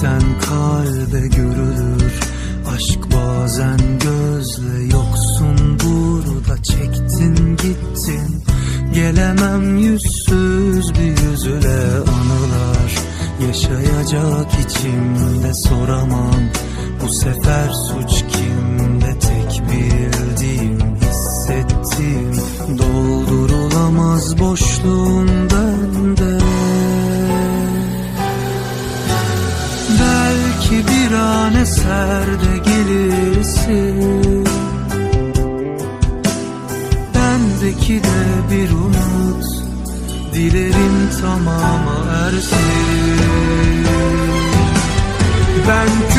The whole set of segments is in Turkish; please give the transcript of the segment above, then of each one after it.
Kalpten kalbe görülür. Aşk bazen gözle yoksun. Burada Çektin gittin. Gelemem yüzsüz bir yüzüle anılar. Yaşayacak içimde soramam. Bu sefer suç kimde? Tek bildiğim tan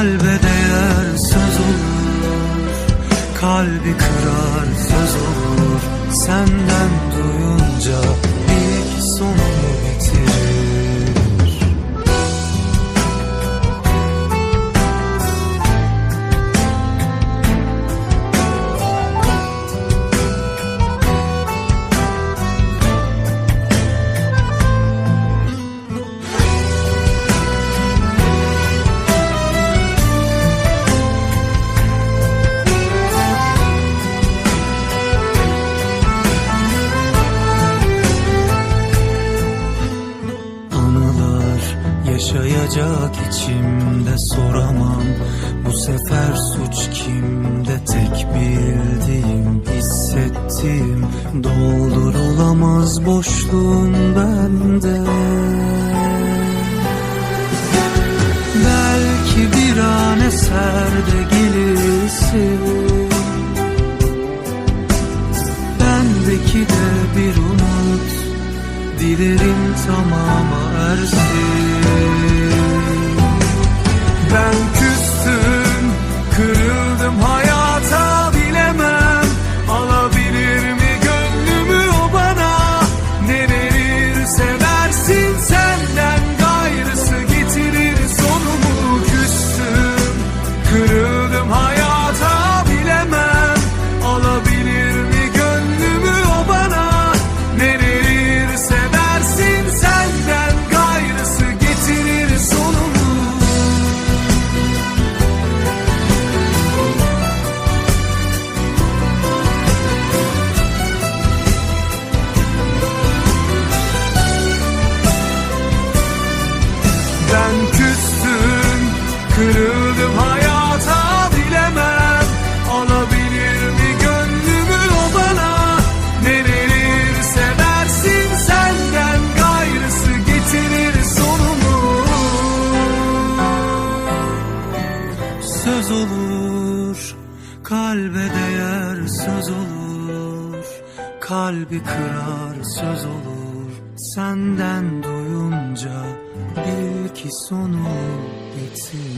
kalbe değer söz olur Kalbi kırar söz olur. Senden duyunca ilk sonunu yaşayacak içimde soramam. Bu sefer suç kimde? Tek bildiğim hissettiğim. Doldurulamaz boşluğum bende kalbe değer söz olur Kalbi kırar söz olur. Senden duyunca bil ki sonu bitir